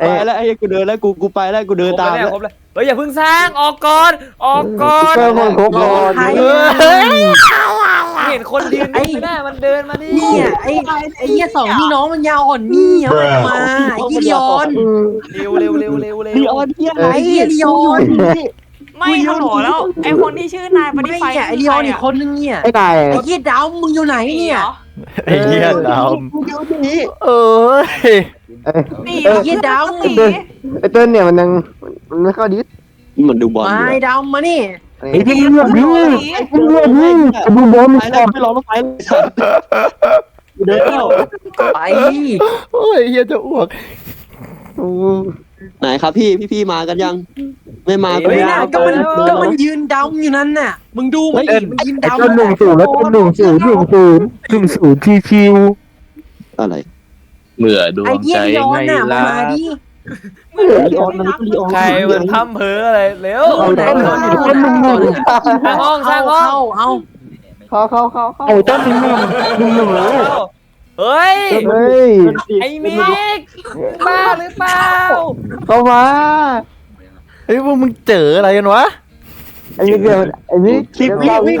ไปแล้วไอ้กูเดินแล้วกูกูไปแล้วกูเดินตามครแล้วบเลยเฮ้ยอย่าเพิ่งสร้างออกก่อนออกก่อนเพิ่มคนครบก่อนเฮ้ยเห็นคนยืนอยู่ไม่ได้มันเดินมาดิเนี่ยไอ้ไอ้เหี้ยสองพี่น้องมันยาวอ่อนนี่เอามาไอ้เหี้ยดิออนเร็วเร็วเร็วเร็วเร็วลีออนเฮียอะไรไอ้เหี้ยดิออนไม่ฮัลโหลแล้วไอคนที่ชื่อนายปไม่ฏิไฟใช่ไอ้ดิออนอีกคนนึงเนี่ยไอ้นายไอ้เหี้ยดาวมึงอยู่ไหนเนี่ยไอ้เหี้ยดกูเดินนี้ำ เอ้ยหนีไอ้เหี้ยดาวหนีไอ้เติ้ลเนี่ยมันยังมันไม่เข้าดิสมันดูบอลมาไอ้ดาวมานี่ไอ้ที่เลือดดิไอ้ที่เลือดดิดูบอลไปแล้วไม่รอรถไฟเลยกูเดินแล้วไปโอ้ยเหี้ยจะอ้วกไหนครับพี่พี่พี่มากันยัง ไม่มาก็เฮ้ยไม่น่ะเอาก็มันก็มันยืนดาวอยู่นั่นน่ะ มึงดูมันดิมันยืนไอ้ดาวเติ้ลหนึ่งศูนย์แล้วเติ้ลหนึ่งศูนย์หนึ่งศูนย์หนึ่งศูนย์ชิวชิวอะไร เมื่อดวไอ้งเหี้ยใจดิออนไม่น่ะลามาดิลีออนมันก็ลีออน ใครมันทำเพ้ออะไรเร็วเอาไหนเติ้ลหนึ่งหนึ่งสร้างห้องสร้างห้องเข้าเอาเข้าเข้าเข้าเข้าไอ้เติ้ลหนึ่งหนึ่งหนึ่งหนึ่งเลยเฮ้ย เฮ้ยไอ้มิกบ้าหรือเปล่าเข้ามาเฮ้ยพวกมึงเจออะไรกันวะไอ้นี่เดียวไอ้นี่สิบวิวิ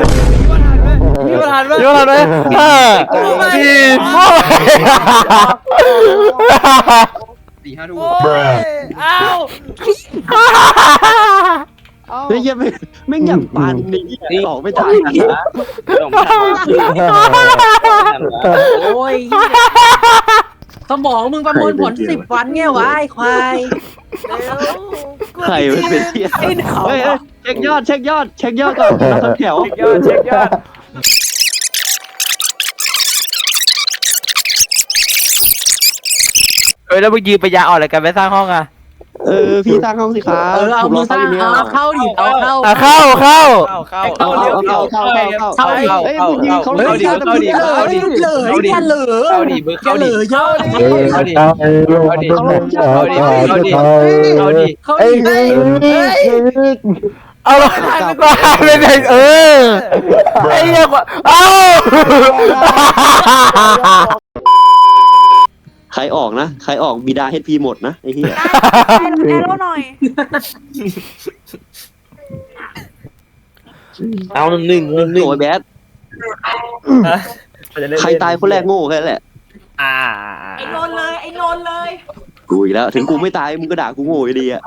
พี่ประธานไหมเดี๋ยวก่อนไหมห้าสี่สี่ห้าดูโอ้ยอ้าวเฮ้ยยังไม่ไม่อยากปันนี่ออกไม่ทันนะโอ้ยสมองมึงประมวลผลสิบวันไงวะไอ้ควายเร็วใครมันเป็นเฮียไอ้หนาวเฮ้ยเช็คยอดเช็คยอดเช็คยอดก่อนเราทำแถวเช็คยอดเช็คยอด เฮ้ยแล้วมึงยืนไปยาอ่อนอะไรกันไปสร้างห้องอะเออพี่สร้างห้องสิครับเออเอามือสร้างเอาเข้าดิเอาเข้า อะเข้าเข้าเข้าเข้าเข้าเข้าเข้าเร็วเข้าเข้าเข้าเข้าเข้าเฮ้ยมึงยิงเขาเฮ้ยเลยเข้าดิเข้าดิเข้าดิเข้าดิเหลือเข้าดิเหลือเข้าดิเบอร์เข้าเข้าเหดิลือเยอะเข้าดิเข้าดิเข้าดิเข้าดิเข้าดิเข้าไอ้ดินี่เอาลงก็หายไปไหนเออไอ้เหี้ยกว่าเอ้า ใครออกนะ ใครออกบิดาเฮดพีหมดนะไอ้เหี้ยแอโร่หน่อย เอาหนึ่งหนึ่งหนึ่งหนึ่งโอ้ยแบดใครตายคนแรกโง่แค่นั้นแหละ อ่าไอ้นนท์เลย ไอ้นนท์เลย กูอีกแล้ว ถึงกูไม่ตายมึงก็ด่ากูโง่อยู่ดีอะ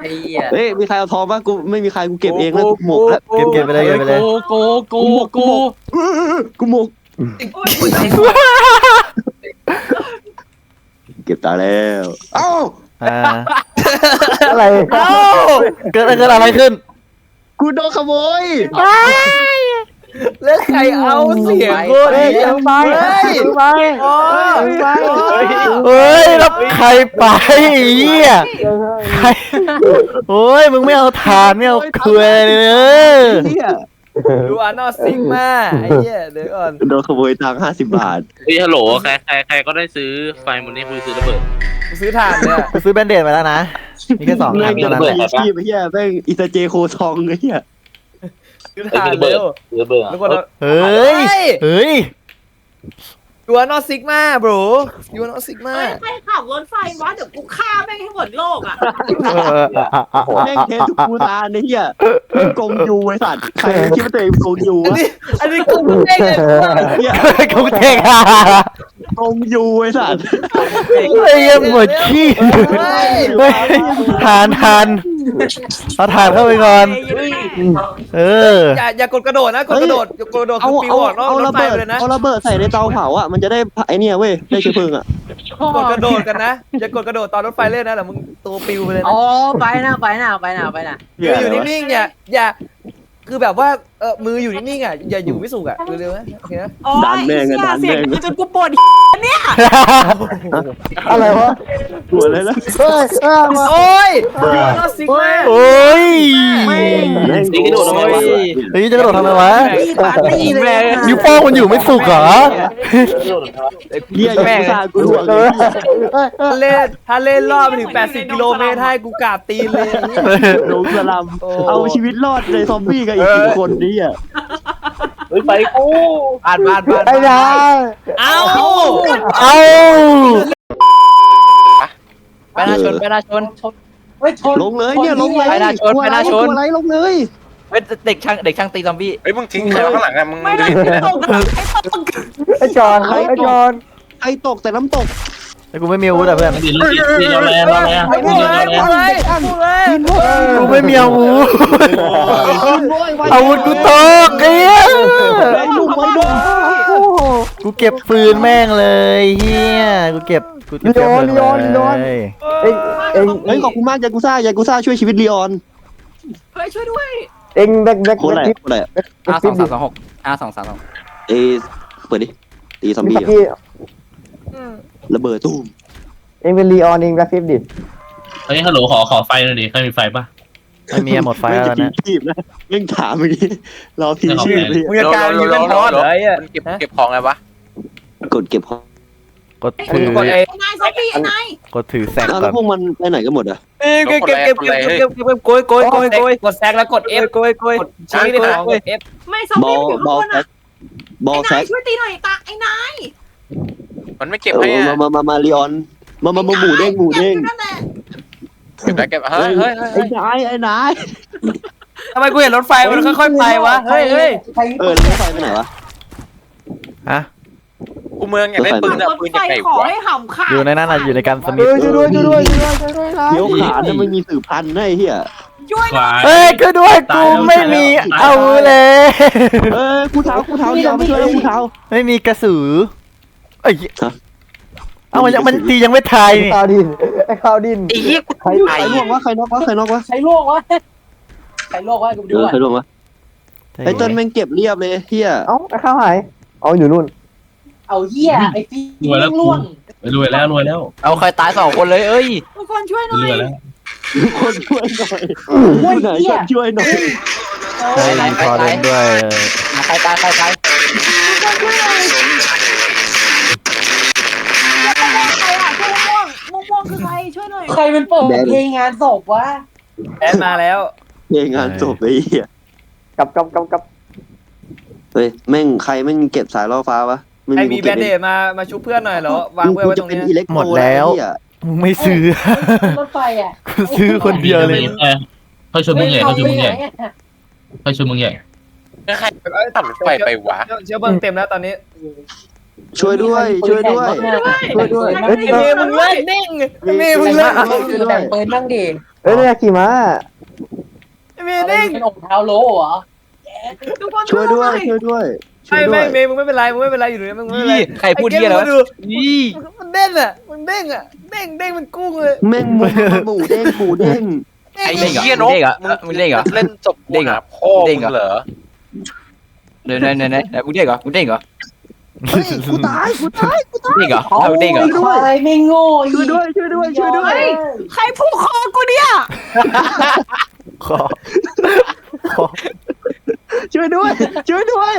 ไอ้เหี้ยเฮ้ยมีใครเอาทองป่ะกูไม่มีใครกูเก็บเองแล้วกูหมกแล้ว เก็บเก็บไปเลยเก็บไปเลย โกโกโกกูหมก เก็บตาแล้วเอ้าอ่าอะไรเอ้าเกิดเกิดอะไรขึ้นกูโดนขโมยแล้วใครเอาเสียงโคตรเฮ้ยดีเอาไปเอาไปโอ้เอาไปเฮ้ยแล้วใครไปไอ้เหี้ยใครโอ้ยมึงไม่เอาฐานไม่เอาเกลือเลยเออเหี้ย ดูอันนอซิกมาไอ้เหี้ยเดี๋ยวก่อนโดนขโมยตังค์ห้าสิบบาท เฮ้ยฮัลโหลใครใครใครก็ได้ซื้อไฟมูลนี้คุณซื้อระเบิด กูซื้อถ่านเนี่ยกูซื้อแบนเดดมาแล้วนะ มีแค่สองอัแม่นงเท่านั้นเปิแหดละอาชีพไอ้เหี้ยแม่งอิตาเจโคทองไอ้เหี้ยซื้อถ่านเร็วซื้อระเบิดแล้วก็เฮ้ย เฮ้ย ดูอันนอซิกมาบรูดูอันนอซิกมาเฮ้ยใครขับรถไฟวะเดี๋ยวกูฆ่าแม่งให้หมดโลกอะแม่งเททุกกูตาไอ้เหี้ยแม่งกงยูไอ้สัตว์ใครคิดว่าตัวเองกงยูอันวะนี้อันนี้กูเองเลยเหี้ยกูเท่งอะกงยูไอ้สัตว์ ไอ้เหี้ยหมดขี้เฮ้ยทานทานเอาทานเข้าไปก่อน เออ อย่าอย่ากดกระโดดนะกดกระโดดอย่ากดกระโดดเอาคือปิวเอาออกนอกเอารระถไฟเบิดไปเลยนะเอาระเบิดใส่ในเตาเผาอะมันจะได้ไอเนี่ยเว้ยได้เชื้อเพลิงอะกดกระโดดกันนะอย่ากดกระโดดตอนรถไฟเล่นนะเดี๋ยวมึงตัวปิวไปเลยนะอ๋อไปนะไปนะไปนะไปนะมืออยู่นิ่งๆอย่าอย่าคือแบบว่าเออมืออยู่นิ่งๆอะอย่าอยู่ไม่สุกอะเร็วๆนะโอเคนะโอ้ดันยแม่ง เสีอะดันเสียแม่งงจนกูปวดอะไรวะปวดเลยนะเฮ้ยเอ้ามาโอ้ยดูอันนอซิกมาโอ้ยแม่งนี่กระโดดทำไมวะเฮ้ยจะกระโดดทำไมวะพี่ปาร์ตี้เลยนิ้วโป้งมันอยู่ไม่สุกเหรอเหี้ยอย่ากูสากูหลวงเลยถ้าเล่นถ้าเล่นรอบไปถึง 80 กิโลเมตรให้กูกราบตีนเลยลงสลัมโอ้เอาชีวิตรอดในซอมบี้กับอีกกี่คนนี่อะเฮ้ยไปกูบ้านบ้านบ้านไอ้ยาเอาเอาไปหน้าชนไปหน้าชนชนเฮ้ยชนลงเลยเนี่ยลงเลยไปหน้าชนกลัวไปหน้าชนกลัวอะไรลงเลยเฮ้ยเด็กช่างเด็กช่างตีซอมบี้เฮ้ยมึงทิ้งใครไว้ข้างหลังอะมึงไม่ดูได้ดิตกนะไอ้ตกไอ้จอนไอ้จอนไอตกแต่น้ำตก แต่กูไม่มีอาวุธอะเพื่อนดีดีดีเราแรงเราแรงไปพูดเลยพูดเลยพูดเลยกูไม่มีอาวุธอาวุธกูตกเอี้ยไว้ดูไว้ดูกูเก็บปืนแม่งเลยเฮียกูเก็บกูเก็บปืนเลยเอ็งเอ็งเฮ้ยขอบคุณมากยากุซ่ายากุซ่าช่วยชีวิตลีออนเฮ้ยช่วยด้วยเอ็งแบ็คแบ็คคตรแหละแบ็คโคตรแหละอาสองสามสองหกอาสองสามสองเอเปิดดิตีซอมบี้พี่อะ ระเบิดตุ้มเอ็งเป็นลีออนเอ็งแบ็คฟิปดิเฮ้ยฮัลโหลขอขอไฟหน่อยดิใครมีไฟป่ะไม่มีอะหมดไฟแล้วจะนะทีบนะเร่งถามเมื่อกี้รอพีชีพเลยมึงจะกลายเป็นยูเวนทอสเหรอไอ้เหี้ยมันเก็บเก็บของไงวะกดเก็บของกดถือกดไอ้นายซอมบี้ไอ้นายกดถือแซงอ้าวก่แล้อวนพวกมันไปไหนกันหมดอะเอ้ยเก็บเก็บเก็บเก็บเก็บเก็บเก็บโกยโกยโกยโกยกดแซงแล้วกด F โกยโกยชี้ดิของ F ไม่ซอมบอบี้ลอยู่บอข้างลบนแซอะกบอลแซไอ้นากยช่วยตีหน่อยตาไอ้นาย มันไม่เก็บเอให้ออะมามามามาลีออน มามามาหมูเด้งหมูเด้งนั่นแหละเก็บแล้วเก็บเฮ้ยเฮ้ยเฮ้ยไอ้นายไอ้นายทำไมกูเห็นรถไฟมันค่อยๆไปวะ เฮ้ยเฮ้ยใครเออแล้วรถไฟไปไหนวะ ฮะกูเมืองอยากได้ปืนอะรถปืนไฟจากไหนขอวะให้ห่ำขาดอยู่ในนั้นอะอยู่ในการสมิเอธอช่วยด้วยช่วยด้วยช่วยด้วยช่วยด้วยนะเดี๋ยวขาดจะไม่มีสืบพันธุ์นะไอ้เหี้ยช่วยหน่อยเฮ้ยก็ด้วยกูไม่มีอาวุธเลยเออกูเท้ากูเท้าลีออนมาช่วยแล้วกูเท้าไม่มีกระสือ เอ้ยฮะ เอามันยังมันตียังไม่ทายนี่ ข้าวดินไอ้ข้าวดินไอ้เหี้ยกูใครใครล่วงวะใครนอกวะใครนอกวะใครลวกวะใครลวกวะกูไปเอดูออะใครล่วงวะไอ้เต้นแม่งเก็บเรียบเลยเหี้ยเอ้าไอ้ข้าวหายเอาอยู่นู่นเอาเหี้ยไอ้ฟีล่วงรวยแล้วรวยแล้วเอาใครตายสองคนเลยเอ้ยทุกคนช่วยหน่รอวยย แล้วคนช่วยหน่อยโอ้ยไหนเหี้คยนช่วยหน่อยใช่มีพอเล่นด้วยเออใครตายใครตาย ใครเป็นเปิดเพลงงานศพวะแอนมาแล้ว เพลงงานจบไปเหี้ยกลับกลับกลับกลับเฮ้ยแม่งใครแม่งเก็บสายล่อฟ้าวะไอกูมีแบนเดดมา มาชุบเพื่อนหน่อยเหรอ วางเพื่อนไว้ตรงเป็นนี้อิเล็กโทรหมดแล้วเหี้ยมึงไม่ซื้อ รถไฟอะกูซื้อคนเดียวเลยเออเขาชวนมึงใหญ่เขาชวนมึงใหญ่เขาชวนมึงใหญ่ ใครตัดรถไฟไปวะ เชื้อเบิ้งเต็มแล้วตอนนี้ ช่วยด้วย ช่วยด้วย ช่วยด้วยเฮ้ยเมย์มึงเลิกนิ่งเมย์มึงเลิกแต่งปืนบ้างดิเอ้ยเนี่ยขี่ม้าเมย์นิ่งเป็นองค์เท้าโลเหรอทุกคนช่วยด้วยหน่อช่วยด้วย ช่วไม่ยด้ไม่วยเมย์มึงไม่เป็นไรมึงไม่เป็นไรอยู่ตรงนี้มึงไม่เป็นไรใครพูดเที่ยแล้วดูมันเด้งอะมันเด้งอะเด้งเด้งมันกุ้งเลยแม่งหมูหมูเด้งหมูเด้งไอ้เด้งเหรอเหี้ยนกเด้งเหรอมึงเด้งเหรอเล่นจบเด้งเหรอพ่อเด้มึงเหรองเหรอเดี๋ยวไหนไหนไหนไหนมึงเด้งเหรอมึงเด้งเหรอ เฮ้ยกูตายกูตายเด้งเหรอเอาเด้งเหรอใครไม่โง่ช่วยด้วยช่วยด้วยช่วยด้วยใครผูกคอกูเนี่ยขอขอช่วยด้วย ช่วยด้วย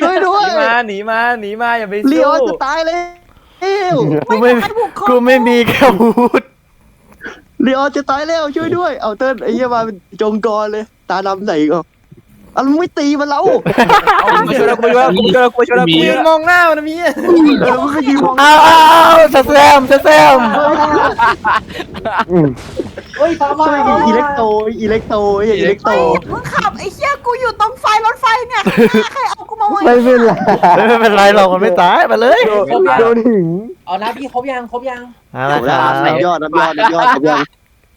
ช่วยด้วหยนีมาหนีมาหนีมาอย่าไปลีสู้ออนจะตายเลยเอ้วกูไม่ใครผูกคอกูไม่มีแค่อาวุธลีออนจะตายแล้วช่วยด้วย เอาเติ้ลไอ้เหี้ยมาเป็นจงกรเลย ตาดำใส่อีกอะ อะมึงไม่ตีมันแล้วมาช่วยเรากูช่วยเรากูช่วยเรากูช่วยเรากูกูยืนมองหน้ามันนะพี่เออมึงไม่ยิงมองเอาเอาเอาซะแซมซะแซมอืมเฮ้ยฟ้ามาช่วยกันอิเล็กโตอิเล็กโตไอ้อิเล็กโตมึงขับไอ้เหี้ยกูอยู่ตรงไฟรถไฟเนี่ยใครเอากูมาไว้ไม่เป็นไรไม่เป็นไรหรอกมันไม่ตายมาเลยโดนโดนถึงเอานะพี่ครบยังครบยังเอาละครับน้ำยอดน้ำยอดน้ำยอดน้ำยอด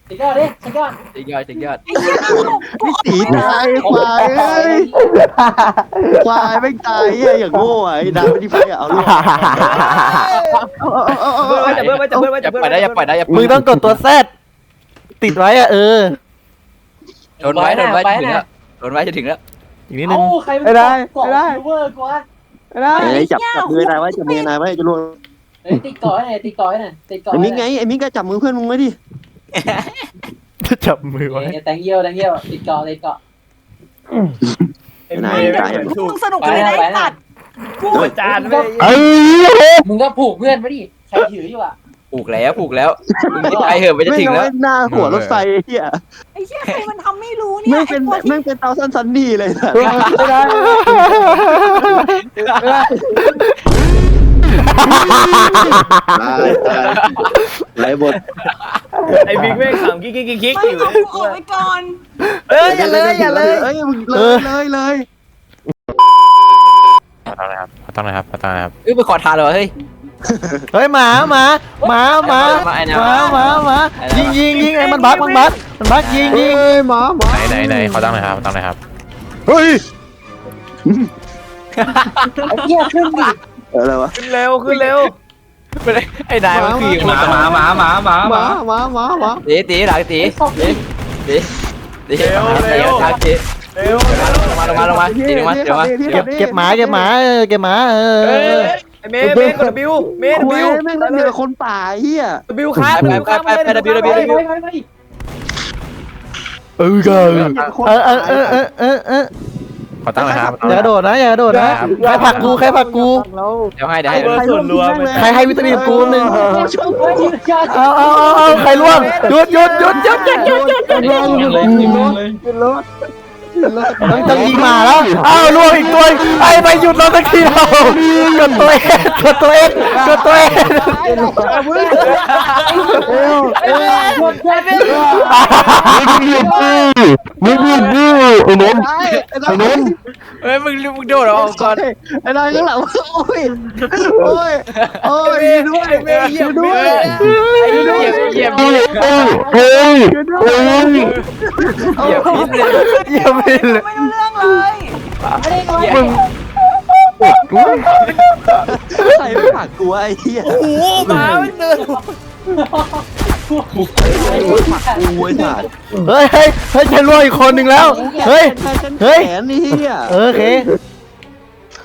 สุดยอดดิสุดยอดสุดยอดสุดยอดไอ้เหี้ยกูกูเอาตีตายควายเอ้ยควายไม่งตายเหี้ยอย่างโง่อะไอ้ดำไม่ที่ไฟอะเอาลูกจับเบิ้ลไว้จับเบิ้ลไว้อจัย่าบเบิ้ลปล่อยได้อย่าปล่อยได้อย่ามึงต้องกดตัวแซดติดไว้อะเออ โดนไว้โดนไว้จะถึงแล้วโดนไว้จะถึงแล้วอีกนิดนึเอ้าง ใครเป็นเกาะเวอร์กว่าไม่ได้ไอ้จับจับมือนายไว้จับมือนายไว้จะล่วงเฮ้ยติดเกาะไหนติดเกาะไหนติดเกาะไอ้มิ้งไงไอ้มิ้งก็จับมือเพื่อนมึงไว้ดิ จับมือไว้ แตงเยี่ยวแตงเยี่ยวติดเกาะติดเกาะนายตายมึงสนุกกันเลยนะไอ้สัตว์กูจานไม่เอ้ยมึงก็ผูกเพื่อนไว้ดิใครถืออยู่อะผูกแล้วผูกแล้วมึงจะไปเหอะไปจะไม่ถึงเอาแล้วไว้หน้าหัวรถไฟเหี้ยไอ้เหี้ยใครมันทำไม่รู้เนี่ยไม่ไอ้เป็นตัวที่ไม่เป็นเตาสั้นซันนี่เลยนะไม่ได้ ไม่ได้ตายตายไรบทไอ้บิ๊กแม่งขำกิ๊กกิ๊กกิ๊กกิ๊กไม่อยู่เอากูออกไปก่อนเอ้ยอย่าเลยอย่าเลย เอ้ยมึงเลยเลยเลยต้องนะครับต้องนะครับต้องนะครับ เอ้ยไปขอทานเหรอเฮ้ย เฮ้ยหมาหมาหมาหมาไอ้นะหมาหมาหมายิงยิงยิงไอ้มันบักมันบักมันบักยิงยิงเอ้ยหมาหมาไหนไหนไหนเขาต้องนะครับต้องนะครับเฮ้ยเหี้ยขึ้นดิ อะไรวะขึ้นเร็วขึ้นเร็วไอ้นายมันคือหมาหมาหมาหมาหมาหมาหมาหมาหมาหมาตีตีหลังตีตีตีตีเร็วเร็วตีเร็วลงมาลงมาลงมาตีลงมาเดี๋ยวมาเก็บเก็บหมาเก็บหมาเออเก็บหมาเอเอ้ยอไอ้เมย์เมย์กดบิวเมย์คุบิยวแม่งนั่นเดือคนป่าเฮียบิวครับไปไปไปไปไป W W ไปไปไปเออก็เออเออเออเออ เออเออเขาต้องนะครับ อย่ากระโดดนะอย่ากระโดดนะ ใครผลักกูใครผลักกู เดี๋ยวให้เดี๋ยวไอ้ให้เบอร์ส่วนรวมใครให้วิตามินกูหนึ่งเอาเอาเอาเอาเอาใครล่วงหยุดหยุดหยุดหยุดหยุดหยุดหยุดต้องต้องยิงหมาแล้วอ้าวล่วงอีกตัวไอ้ไปหยุดเราสักทีเรากดตัวเองกดตัวเองกดตัวเองมึ งมึงมึงไอ้นนท์ไอ้นนท์เฮ้ยมึงมึงโดดออกก่อนไอ้นายข้างหลังโอ้ยโอ้ยโอ้ยด้วยเมย์เหยียบด้วยเหยียบเหยียบเฮ้ยเฮ้ยเฮ้ยเหยียบพิษเลยเยี่ยมเลยไม่รู้เรื่องเลยมึง ใครไม่ผักกูไอ้เหี้ยโอ้โหหมาไม่เดินกูไอ้สัตว์เฮ้ยเฮ้ยเฮ้ยจะล่วงอีกคนหนึ่งแล้ว เฮ้ยเฮ้ยแขนนี่เหี้ยเออโอเค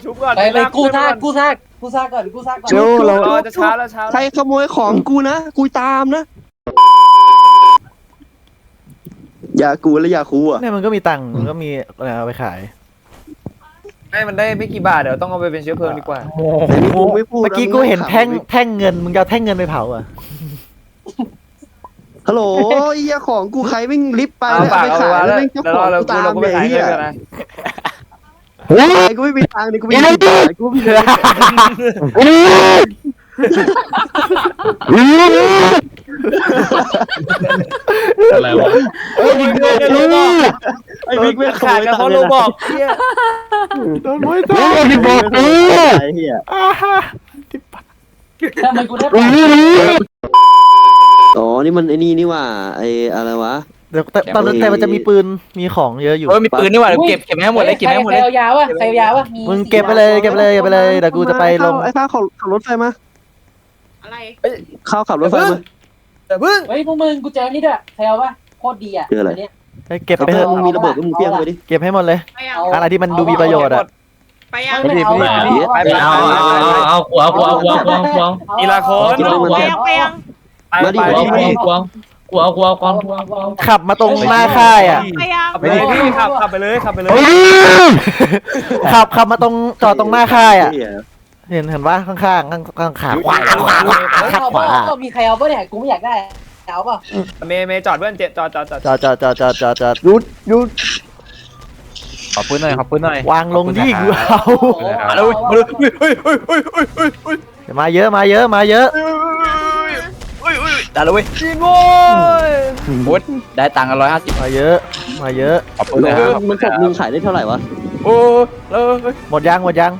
ชุบก่อนไปไปกู้ซากกู้ซากกู้ซากก่อนกู้ซากก่อนเจ้าเราเราจะช้าแล้วช้าใครขโมยของกูนะ กูตามนะอย่ากูและอย่าคูอะเนี่ยมันก็มีตังค์มันก็มีอะไรเอาไปขาย ให้มันได้ไม่กี่บาทเดี๋ยวต้องเอาไปเป็นเชื้อเพลิงดีกว่าแต่นี่กูไม่พูดเมื่อกี้กูเห็นแท่งแท่งเงินมึงจะเอาแท่งเงินไปเผาอะฮัลโหลไอ้เหี้ยของกูใครไม่งลิฟต์ไปเอาแล้วฝากไปเอาขายไว้แล้วแล้วแม่งเจ้าแล้วของเรากูตามเราก็ไปเนี่ยขายเหี้เงิยนกันนะไอ้กูไม่มีตังค์นี่กูไม่มีตังค์กูไม่มีตังค์ อะไรวะไอ้บิ๊กไม่รู้ไอ้บิ๊กไม่ขขาดโมยกันตัเพงราะค์โรเลยบอกเฮียโดนมวยมึตางที่บอกกูไอ้เหี้ยอ่าฮะทำไมกูได้อ๋อ นี่มันไอ้นี่นี่ว่า ไอ้อะไรวะเดี๋ยวแต่ตอนนั้นแต่มันจะมีปืนมีของเยอะอยู่เออมีปืนนี่หว่าเก็บเก็บให้หมดเลยเก็บให้หมดใคเลรยเอายาวะใครเอายาวะมึงเก็บไปเลยเก็บไปเลยเก็บไปเลยเดี๋ยวกูจะไปลงไอ้ข้าวขับขับรถไฟมา อะไรข้าวขับรถไฟมา แต่พึ่งเฮ้ยพวกมึงกูเจอนี่ด้วยใครเอาวะโคตรดีอะเจออะไร เนี่ย เฮ้ยเก็บไปไอ้เถเพื่ออะนมึงมีระเบิดก็มึงเปี้ยงไปดิ เก็บให้หมดเลย ไปยังเอา อะไรที่มันดูมีประโยชน์อะ ไปยังไม่เอาไม่เอาไปไปเอาเอาเอาเอาขวาขวาขวาขวาขวาอีลาโคน ไปยังไปยังไปไปขวาขวาขวาขวาขวาขวาขับมาตรงหน้าค่ายอะ ไปยังขับไปเลยพี่ขับขับไปเลยขับไปเลย ขับขับมาตรงจอดตรงหน้าค่ายอะ เหี้ย เห็นเห็นว่าข้างๆข้างข้างขาขวาขวาขวาขับขวามีใครเอาปะเนี่ยกูไม่อยากได้เอาป่ะเมย์เมย์จอดเพื่อนเจ็ดจอดจอดจอดจอดจอดจอดจอดจอดจอดหยุดหยุดขอปืนหน่อยขอปืนหน่อยวางลงที่กูเอามาเลยมาเลยเฮ้ยเฮ้ยเฮ้ยเฮ้ยเฮ้ยเฮ้ยมาเยอะมาเยอะมาเยอะได้แล้วเว้ยจีนโว้ยโอ๊ยได้ตังค์ร้อยห้าสิบมาเยอะ มาเยอะขอปืนหน่อยครับมันจบมึงขายได้เท่าไหร่วะโอ้เลยหมดยังหมดยัง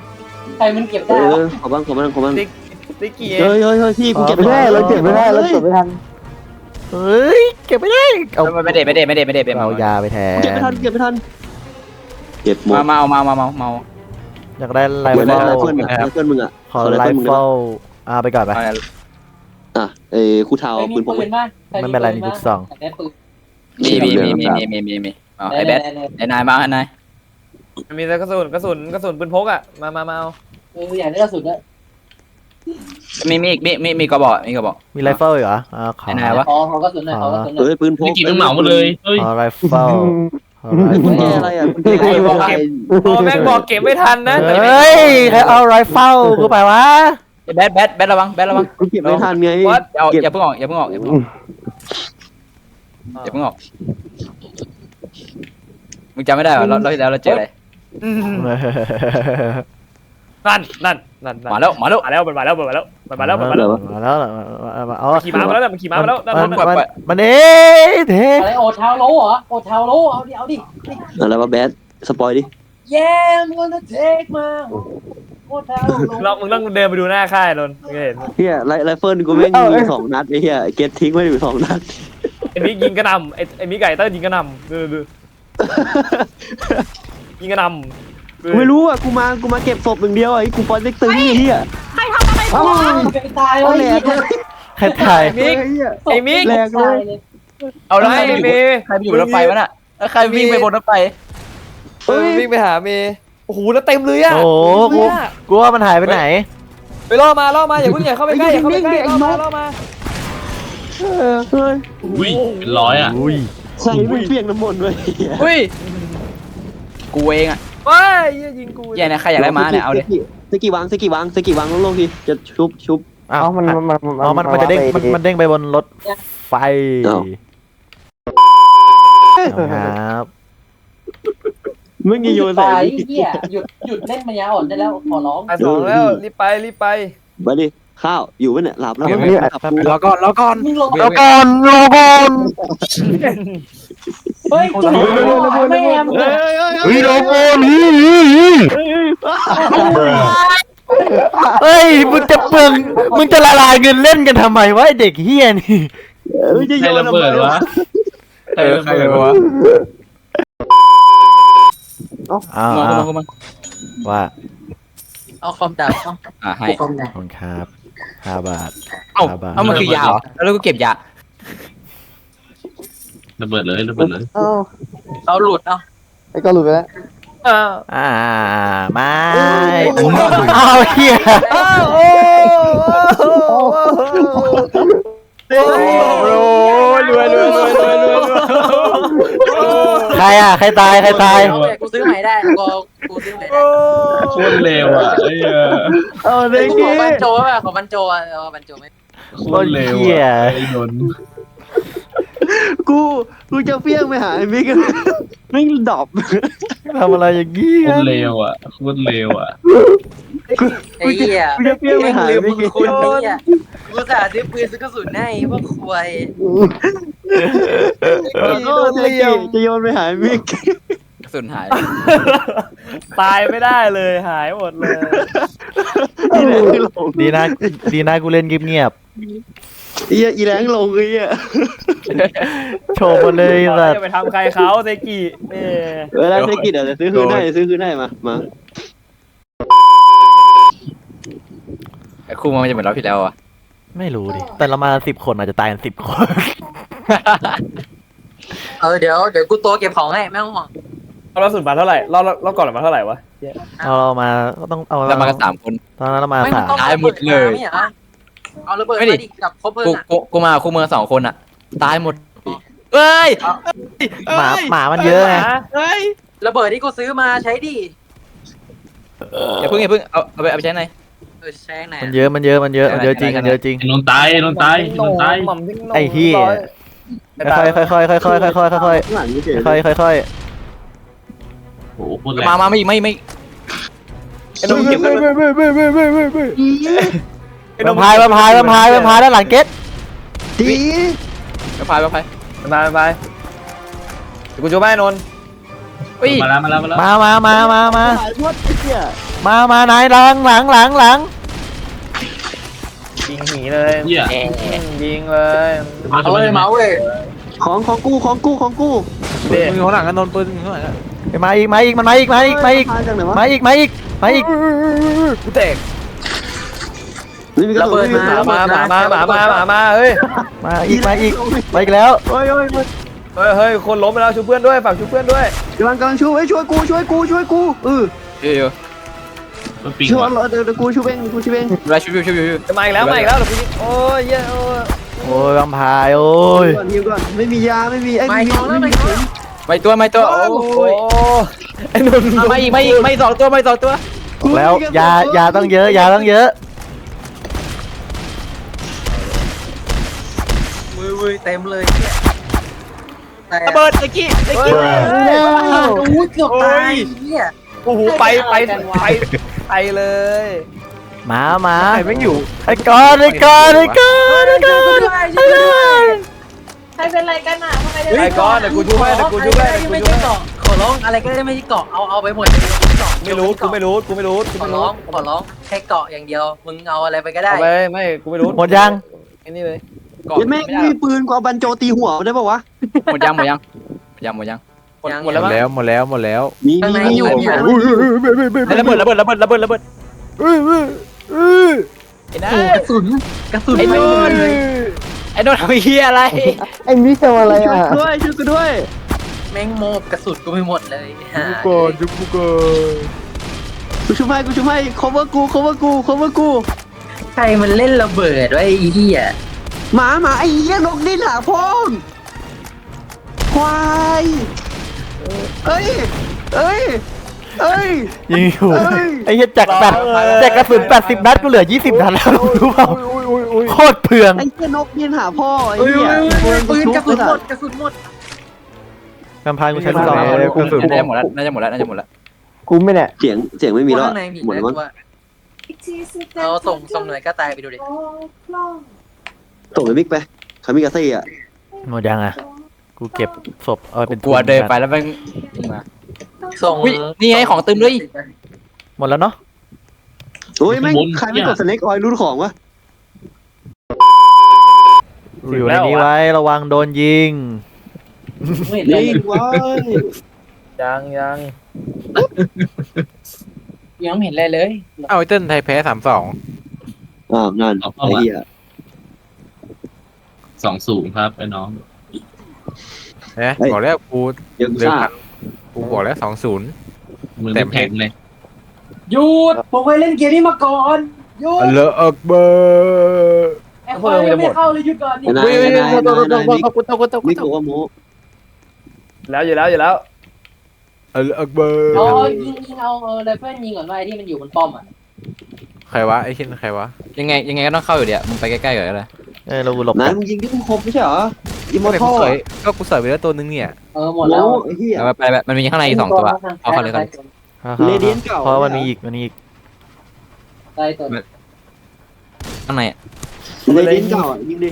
ใครมันเก็บเอได้อขอบ้างขอบ้างขอบ้างติ๊กกี้เฮ้ยเฮ้ยเฮ้ยพี่กูเก็บไม่ได้เราเก็บไม่ได้เราเก็บไม่ทันเฮ้ยเก็บไม่ได้เอาไม่ได้ไม่ได้ไม่ได้ไม่ได้เอายาไปแทนเก็บไม่ทันเก็บไม่ทันเก็บหมดมาเมาเมาเมาเมาเมาอยากได้ไลเก็บเฟิได้ไรลเพื่อนมึงอะเพื่อนมึงอะขอไลเฟิลอ่าไปก่อนไป อะเอ้คู่เทาใครมีปืนพกปืไหมนบ้างไม่เป็นไรมีลูกซอง ได้ปืนมีมีมีมีมีมีมีมีไอ้แบทไอ้นายมาไอ้นายมีแต่กระสุนกระสุนกระสุนปืนพกอะมามามาเอา เอออยากได้กระสุนด้วยมีมีมีมีมีกระบอกมีกระบอก มีไลเฟิลเหรออ่าขอไอ้นายวะ ขอขอกระสุนหน่อยขอกระสุนหน่อยเฮ้ยปืนพกนี่กินมึงเหมาหมดเลยเฮ้ย ขอไลเฟิลขอไลกุญเฟิแจลอะไรอะกุญแจอะไรบอกเก็บโอ้แม่งบอกเก็บไม่ทันนะแต่เฮ้ยใครเอาไรเฟิลกูไปวะแบทแบทแบทระวังแบทระวังกูเก็บไม่ทันไงอย่าอย่าเพิ่งออกอย่าเพิ่งออกอย่าเพิ่งออกอย่าเพิ่งออกมึงจำไม่ได้เหรอเราเราเราเจออะไรน นั่นนั่นนั่นนั่นมาแล้วมาแล้วมาแล้วมันมาแล้วมันมาแล้วมันมาแล้วมันมาแล้วมาแล้วเอามันขี่ม้ามาแล้วเนี่ยมันขี่ม้ามาแล้วนั่นมันั่นนนั่นมันมันเอ๊ะเท่อะไรโอทาวโลเหรอโอทาวโลเอาดิเอาดิอะไรวะแบดสปอยดิ Yeah I'm gonna take my โอทาวโลเรามึงต้องเดินไปดูหน้าค่ายนนท์มึงจะเห็นเฮียไรไรเฟิลกูแม่งยิงสองนัดไอ้เฮียเก็ตทิ้งไว้อยู่สองนัดไอ้มิกยิงกระหนำไอ้ไอ้มิกไก่เต้นยิงกระหนำดูดูยิงกระหนำ ดูไม่รู้อะกูมากูมาเก็บศพอย่างเดียวอะไอ้กูปอยเล็กตึงไอ้เฮียใครทำอะไรเอ้ากูไปตายเอาเลแหลยกเลยใครถ่ายมิกไอ้เฮียไอ้มิก แหลกเลยเอาแล้วไอ้ใครไปเมย์ ใครไปอยู่บนรถไฟวะน่ะแล้วใครวิ่งไปบนรถไฟ เออวิ่งไปหาเมย์โอ้โหแล้วเต็มเลยอะโอ้โหกูกูว่ามันหายไปไหน ไปล่อมาล่อมาอย่าเพิ่งอย่าเข้าไปใกล้อย่าเข้าไปใกล้ล่อมาล่อมาเออเฮ้ยอุ้ยเป็นร้อยอะอุ้ยใส่ไม่เปียกน้ำมนต์เลยเฮียอุ้ย กูเองอะว้ายเหี้ยยิงกูแย่เนี่ยใครอยากได้ม้าเนี่ยเอาเลยสกีวางสกีวางสกีวางลงๆทีจะชุบชุบ อ้าวเอามันมันมันอ๋อมันมันจะเด้งมันมันเด้งไปบนรถไฟอ้าวเอาครับไม่มีโยนใส่ตายเหี้ยหยุดหยุดเล่นปัญญาอ่อนได้แล้วขอร้องอะสองแล้วรีบไปรีบไปมาดิข้าวอยู่ปะเนี่ยหลับแล้วเดี๋ยวมั้ไม่งได้รอก่อนรอก่อนมึงลงแล้วก่อนรอก่อน เฮ้ยจุ๊บแม่มึงเฮ้ยเฮ้ยเฮ้ยรอก่อนเฮ้ยเฮ้ยเฮ้ยเฮ้ยมึงจะเปลืองมึงจะละลายเงินเล่นกันทำไมวะไอ้เด็กเฮียนี่เฮ้ยจะโยใครนระเบิดวะเออใครวะอ้าวมาอ้าวมามาว่าเอาคอมดับอ่าให้คอมดับขอบคุณครับห้าบาทเอ้าห้าบาทเอ้ามันคือยาเหรอแล้วกูเก็บยา ระเบิดเลยระเบิดเลยเอ้าเอาหลุดเอาไอ้ก็หลุดไปแล้วอ้าวอ่าไม่อ้าวเฮียอ้าวโอ้โอ้รวยรวยรวยรวยรวยใครอะใครตายใครตายเอาไปกูซื้อใหม่ได้กูกูซื้อใหม่ได้โคตรเร็วอะไอ้เหี้ยเอาเลเฮ้ยยกี้ของบันโจป่ะของบันโจอะเอาบันโจไหมโคตรเร็วอะไอ้นนท์ กูกูจะเฟี้ยงไปหาไอ้มิกไม่งดรอปทำอะไรอย่างนี้โคกัตนรเร็วอะโคตรเร็วอะไอ้เหี้ยกูจะเฟี้ยงไปหาลืไอ้มมิมึกงคุณไอ้เหี้ยกูสาซื้อปืนซื้อกระสุนให้พวกควายก็จะจะโยนไปหาไอ้มิกกระสุนหาย ตายไม่ได้เลยหายหมดเลยอีแรงลงดีนะดีนะกูเล่นเงียบ อีอีแรงลงไอ้เหี้ยๆโชว์มาเลยบอกแบว่าบจะไปทำใครเขาเซกิเออเวลาซื้อกินเดี๋ยวซื้อคืนให้ซื้อคืนให้มา มา ไอ้คู่มันจะเหมือนรอบที่แล้วอะ ไม่รู้ดิ แต่เรามาสิบคนอาจจะตายกันสิบคน เออเดี๋ยวเดี๋ยวกูโตเก็บของให้ไม่ต้องห่วงเราเราสุดมาเท่าไหร่เราเราเราก่อนเรามาเท่าไหร่วะ เอาเรามาก็ต้องเอาแล้วมากันสามคน ตอนนั้นเรามาไม่สาม ต้องตายหมดเลย ไม่เหรอ เอาระเบิดไม่มาดิดิกับคบเพลิงกูอะกูกูมาคู่เมืองสองคนอะ ตายหมดเอ้ยหมาหมามันเยอะไงเฮ้ยระเบิดที่กูซื้อมาใช้ดิอย่าเพิ่งอย่าเพิ่งเอาเอาไปเอาไปใช้ไหนเออใช้ไหนมันเยอะมันเยอะมันเยอะมันเยอะจริงมันเยอะจริงไอ้นนท์ตายไอ้นนท์ตายไอ้นนท์ตายหม่อมทิ้งนมไอ้เหี้ยค่อยๆค่อยๆค่อยๆค่อยๆค่อยๆค่อยข้างหลังนี่เฉยๆค่อยๆค่อยโอ้โหโคตรแรงมามาไม่ไม่ไม่ไอ้นมเก็บกันๆ แวมพายแวมพายแวมพายแวมพายด้านหลังเก็ตดีไปพายไปพายมาไปเดี๋ยวกูจะไปนนท์เฮ้ยมาแล้วมาแล้วมาแล้วมามามามามาหายวัดไอ้เหี้ยมามานายหลังหลังหลังหลังยิงหีเลยเหี้ยยิงเลยเอาเลยเมาส์เว้ยของของกูของกูของกูเด็กมือข้างหลังกันนนปืนข้างหลังมาอีกมาอีกมันมาอีกมาอีกมาอีกจากไหนวะมาอีกมาอีกมาอีกกูเตะนี่มีก ระระสุนเบิดนี่มาหมามาหมาหมาหมาหมามาเฮ้ยมาอีกมาอีกมาอีกแล้วโอ้ยโอ้ยโอ้ยเฮ้ยเฮ้ยคนล้มไปแล้วช่วยเพื่อนด้วยฝากช่วยเพื่อนด้วยกำลังกำลังช่วยเฮ้ยช่วยกูช่วยกูช่วยกูเออเดี๋ยวเดี๋ยวมันปิงช่วยว่ะเดี๋ยวเดี๋ยวกูช่วยเองกูช่วยเองเวลาชิวชิวชิวชิวจะมาอีกแล้วมาอีกแล้วเดี๋ยวกูยิงโอ้ยเย้โอ้ยโอ้ยแวมพายโอ้ยก่อนฮิวก่อนไม่มียาไม่มีไอ้ไม่มีท้องแล้วไม่ท้องไม่ตัวไม่ตัวโอ้โอ้ยยไอ้นนท์ไม่อีกไม่อีกไม่สองตัวไม่สองตัวบอกแล้วยายาต้องเยอะยาต้องเยอะ มือมือเต็มเลยแต่ระเบิดตะกี้ตะกี้โอ้ยเกือบตายเหี้ยโอ้โหไปไปไปไปเลยมามาใครแม่งอยู่ไอ้กอนไอ้กอนไอ้กอนไอ้กอนไอ้กอนใครเป็นไรกันอะทำไมไอ้ก้อนเดี๋ยวกูช่วยเดี๋ยวกูช่วยอะไรเดี๋ยวก็กูไม่ช่วยใช่เกาะขอร้องอะไรก็ได้ไม่ใช่เกาะเอาเอาไปหมดเลยเกาะไม่รู้กูไม่รู้กูไม่รู้กูขอไม่ร้รู้องขอร้องแค่เกาะอย่างเดียวมึงเอาอะไรไปก็ได้เอาไปไม่กูไม่รู้หมดยังไอ้นี่เลย ยันแม่งมีปืนกว่าบันโจตีหัวได้ปะวะ หมดยังหมดยังยังหมดยังหมดยัง หมดหมแล้วดมั้งแล้วหมดแล้วหมดแล้วมีข้างในมีอยู่อยู่ระเบิดระเบิดระเบิดระเบิดระเบิดเอ้ยเอ้ยเอ้ยไอ้นายโอ้กระสุนกระสุนไอ้ไม่โดนไอ้โดนทำเฮียอะไรไอ้มิกทำอะไรช่วยอะกูด้วยช่วยกูด้วยแม่งโมบกระสุนกูไม่หมดเลยกูก่อนจุกกูก่อนกูช่วยให้กูช่วยให้ cover กู cover กู cover กู ใครมันเล่นระเบิดไว้ไอ้เหี้ย หมาหมาไอ้เหี้ยนกดิ้นหาพ่องควายเอ้ยเอ้ยเอ้ย ยิงอยู่เอ้ย ไอ้เหี้ยจากแปดจากกระสุน80นัดกูเหลือ20นัดแล้วรู้เปล่าโคตรเปลืองไอ้เหี้ยนกดิ้นหาพ่อไอ้เฮ้ยเหี้ยปืนกระสุนหมดกระสุนหมดกำพานกูใช้ลูกซองไม่ได้กูสุดน่าจะหมดแล้วน่าจะหมดแล้วน่าจะหมดแล้วคุ้มไหมเนี่ยเสียงเสียงไม่มีแล้วข้างในมีหมดแล้วมั้งว่าเอาส่งส่งหน่อยก็ตายไปดูดิ ส่งไปมิกไปคามิกาเซ่อะหมดยังอะ กูเก็บศพเอาไปเป็นกลัวเดินไปแล้วแม่งมาส่งอุ๊ยนี่ไงของเต็มเลยหมดแล้วเนาะโอ้ยแม่งใครไม่กดสเน็กออยรุ่นของวะอยู่ในนี้ไว้ระวังโดนยิง ไม่เห็นเลยนี่ว้ายยังยังยังไม่เห็นอะไรเลย เอาไอ้เติ้ลไทยแพ้สามสองอ้าวนั่นไอ้เหี้ย สองสูงครับไอ้น้อง นะบอกแล้วกูเดี๋ยวกูเดือทราพับนกูบอกแล้วสองศูนย์ มือแต่ไม่แพ้แข็งเลย หยุดผมเคยเล่นเกมนี้มาก่อนหยุดอัลเลอฮ์อักเบอร์ไอ้ควายยังไม่เข้าเลยหยุดก่อนดิไอ้นายไอ้นายไอ้นายไอ้นายมิกกูตกกูตกกูมิกตบกอกว่าโมแล้วอยู่แล้วอยู่แล้วอัลเลอฮ์อักเบอร์เอายิงยิงเอาเออไรเฟิลยิงก่อนว่าไอ้ที่มันอยู่บนป้อมอะใครวะไอ้ชินใครวะยังไงยังไงก็ต้องเข้าอยู่เดียวมึงไปใกล้ๆก่อนก็ได้ เอ้ยเรากูหลบนากัยนมึงยิงที่มึงครบไม่ใช่เหรออิมมอร์ไม่ทักูลเสยก็กูเสยไปแล้วตัวนึงเนี่ยเออหมดแล้วไอ้เหี้ย เอาไปไปมันมีข้างในอีกสองตัว เอาเข้าเลยก่อนเรเดียนเก่า เพราะมันมีอีกมันมีอีกได้ตัวข้างในอะเรเดียนเก่าอะยิงดิ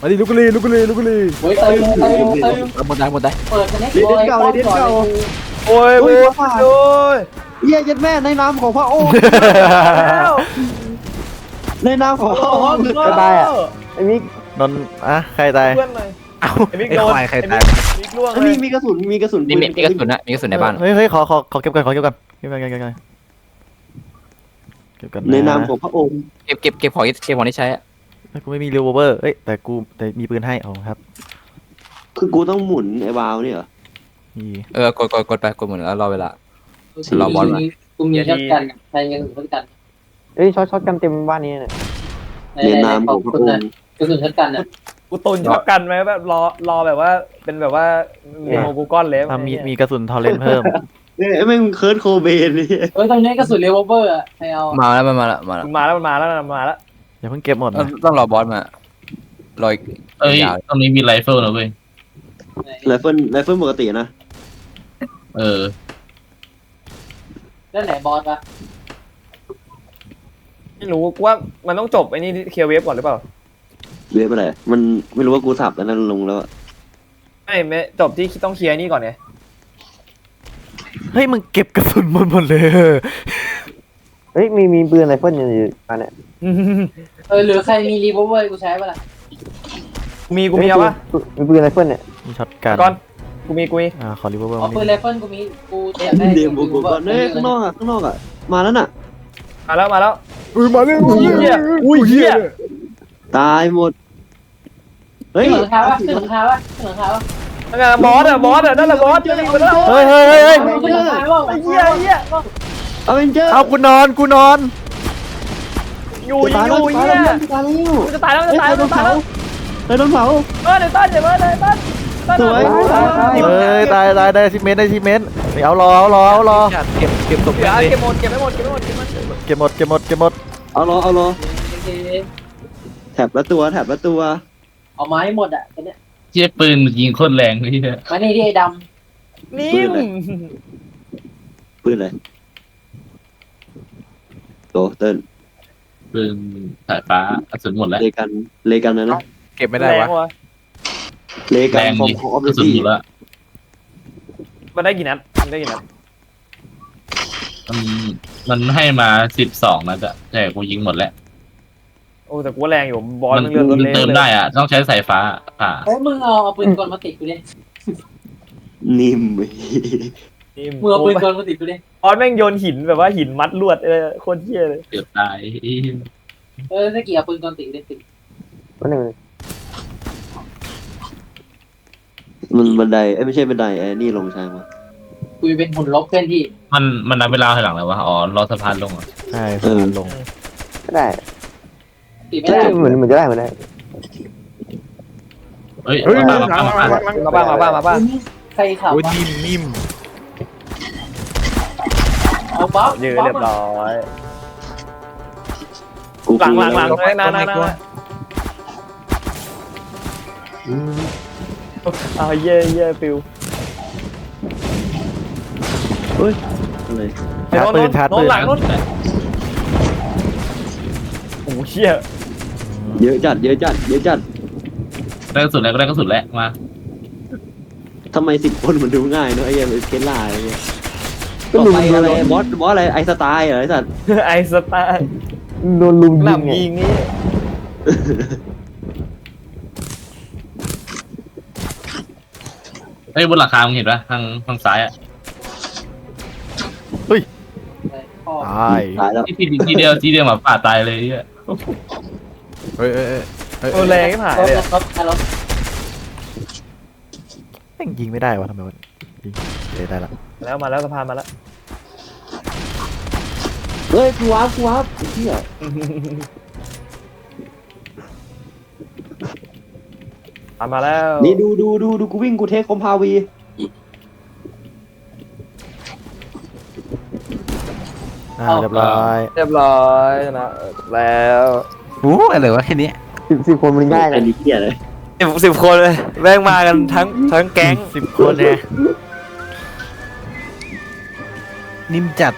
มาดิลูกกลีลูกกลีลูกกลีเฮ้ยเติมเติมเติมเอาหมดได้หมดได้เปิดกันให้เรเดียนเก่าเรเดียนเก่าโอ้ยโอ้โอ้ยยผ่านโอ้ยเหี้ยยัดแม่ในนามของพระองค์แล้วในนามของพระองค์ก็ได้อะ ไอ้มิกนนอะใครตาย เพื่อนหน่อยเอ้าไอ้มิกไอ้โดนควายใครตายมิกล่วงไอ้เลมียมีกระสุนมีกระสุนนี่มีมีกระสุนนะมีกระสุนในบ้าน เฮ้ยเฮ้ยขอขอขอเก็บก่อนขอเก็บก่อนเก็บก่อนเก็บก่อนเก็บก่อนเก็บก่อนในนามของพระองค์เก็บเก็บเก็บของที่เก็บของที่ใช้อะเฮ้ยกูไม่มีรีวอลเวอร์เอ้ยแต่กูแต่มีปืนให้เอาครับคือกูต้องหมุนไอ้วาล์วเนี่ยเหรอนี่เออกดกดกดไปกดหมดแล้วรอเวลา รอบอลมา กูมีช็อตกันใครยังช็อตกันเอ้ยช็อตช็อตกันเต็มบ้านนี้เนี่ยในนามของพระองค์ กระสุนช็อตกันอะกูตุนช็อตกันไหมแบบรอรอแบบว่า เป็นแบบว่าโมกูก้อนเลยทำมีมีกระสุนทอร์เรนต์เพิ่มเอ้ยแม่งเคิร์ดโคเบนนี่เฮ้ยตรงนี้กระสุนเรเวอร์เบอร์อะใครเอามาแล้วมาแล้วมาแล้วมันมาแล้วมันมาแล้วมันมาแล้วอย่าเพิ่งเก็บหมดต้องนะต้องรอบอสมารออีกเอ้ยยาวตรงนี้มีไรเฟิลนะเว้ยไรเฟิลไรเฟิลปกตินะเออนั่นไหนบอสปะไม่รู้กูว่ามันต้องจบไอ้นี่เคลียร์เวฟก่อนหรือเปล่า เรียกไปไหนมันไม่รู้ว่ากูสับแล้วนั่นลงแล้วอะไม่ไม่จบที่ต้องเคลียร์นี่ก่อนไงเฮ้ยมึงเก็บกระสุนหมดหมดเลยเฮ้ยมีมีปืนอะไรเฟิลอยู่อันเนี้ยเออหรือใครมีรีเวอร์เบอร์กูใช้ปะล่ะกูมีกูมีเอาปะมีปืนอะไรเฟิลเนี่ยมีช็อตกันก่อนกูมีกูมีอ่าขอรีวอลเวอร์เอามาปืนดิไรเฟิลกูมีกูอยากได้เดี๋ยวบุกก่อนเอ้ยข้างนอกอะข้างนอกอะมาแล้วน่ะมาแล้วมาแล้วอุ้ยมาเลยอุ้ยเหี้ยอุ้ยเหี้ย ตายหมด เฮ้ย ขึ้นหลังคาวะขึ้นหลังคาวะขึ้นหลังคาวะนั่นไงบอสอะบอสอะนั่นแหละบอสจะมีมาแล้วเฮ้ยเฮ้ยเฮ้ยเฮ้ยขึ้นหลังคาวะไอ้เหี้ยไอ้เหี้ยอเวนเจอร์เอากูนอนกูนอนอยู่ตายอแล้วยู่ตายเหี้ยแล้วตายแล้วกูจะตายแล้วเฮ้จะยตายใครแล้วโดจะนตายเผาแล้วใครโดนเผา เออเดี๋ยวต้นเดี๋ยวเดี๋ยวต้นต้นสวยเฮ้ยตายตายได้ชิเมนต์ได้ชิเมนต์เอารอเอารอเอารอเก็บเก็บศพเดี๋ยวเลยเก็บหมดเก็บไม่หมดเก็บไม่หมดเก็บไม่หมดเก็บหมดเก็บหมดเก็บหมดเอารอเอารอ แถบละตัวแถบละตัว เอาไม้หมดอะเนี่ยเชี่ยปืนยิงโคตรแรงเลยเหี้ยมานี่ที่ไอ้ดนิ่มปืนอะไรโตเติ้ลปืนสายฟ้ากระสุนหมดแล้ว เลกันเลกันนะนะเก็บไม่ได้แรวะงวะเลกัแรนงของดิของออฟกเดระสุนตี้หมดแล้วมันได้กี่นัดมันได้กี่นัดมันมันให้มาสิบสองนัดอะแต่กูยิงหมดแล้ว โอ้แต่กูว่าแรงอยู่บอลมันมันเลือดมันเละเติมได้อะ ต้องใช้สายฟ้าอ่าเฮ้ยมึงเอาเอาปืนกลมาติดกูดินิ่มนี่มึงเอาปืนกลมาติดกูดิบอลแม่งโยนหินแบบว่าหินมัดลวดเออโคตรเที่ยเลยเกือบตายเออสกี้เอาปืนกลติดกูดิติดวันหนึ่งมันบันไดเอ้ยไม่ใช่บันไดไอ้นี่ลงใช่ไหมกูเป็นหุ่นลบเพื่อนที่ มันมันนับเวลาถอยหลังเลยวะอ๋อรอสะพานลงเหรอใช่สะพานลงก็ได้ ติดไม่ได้เหมือนเหมือนจะได้เหมือนได้เฮ้ยเฮ้ย มาบ้างมาบ้างมาบ้างมาบ้างมาบ้างมาบ้างใครขับโอ้ยวะนิ่มนิ่มเอาบ๊อบยืนบ๊อบเรียบร้อยกูหลังหลังหลังกูเลยนะนะนะเอาเย่เย่ฟิวอะไรเดี๋ยวโน้นโน้นหลังโน้นโอ้เชี่ย เยอะจัด เยอะจัด เยอะจัดได้กระสุนแล้วก็ได้กระสุนแล้วมาทำไมสิบคนมันดูง่ายเนอะไอ้เหี้ยเคสลาอะไรเงี้ยต่อไปอะไรบอสบอสอะไรไอสไตล์เหรอไอ้สัตว์ ไอสตาร์โดนลุมหยิงนำไงยิงนี่เฮ้ยบนหลังคามึงเห็นปะทางทางซ้ายอะพ่อตาย ตายแล้ว ที่ที่ที่เดียวที่เดียวหมาป่าตายเลยเนี่ยเฮ้ย เฮ้ยเฮ้ยเฮ้ยโอ้แรงที่ผ่านรถเลยรถรถแม่งยิงไม่ได้วะทำไมมันยิงเดี๋ยวได้ละแล้วมาแล้วสะพานมาแล้วเฮ้ยกูวับกูวับไอ้เหี้ยผ่านมาแล้วนี่ดูดูดูดูกูวิ่งกูเทคคอมพาวีอ่าเรียบร้อยเรียบร้อยชนะแล้วโอ้อะไรวะแค่นี้สิบสิบคนมันง่ายเลอัยนนี้เหี้ยเลยสิบสิบคนเลยแม่งมากันทั้งทั้งแก๊งสิบคนเนี่ยนิ่มจัด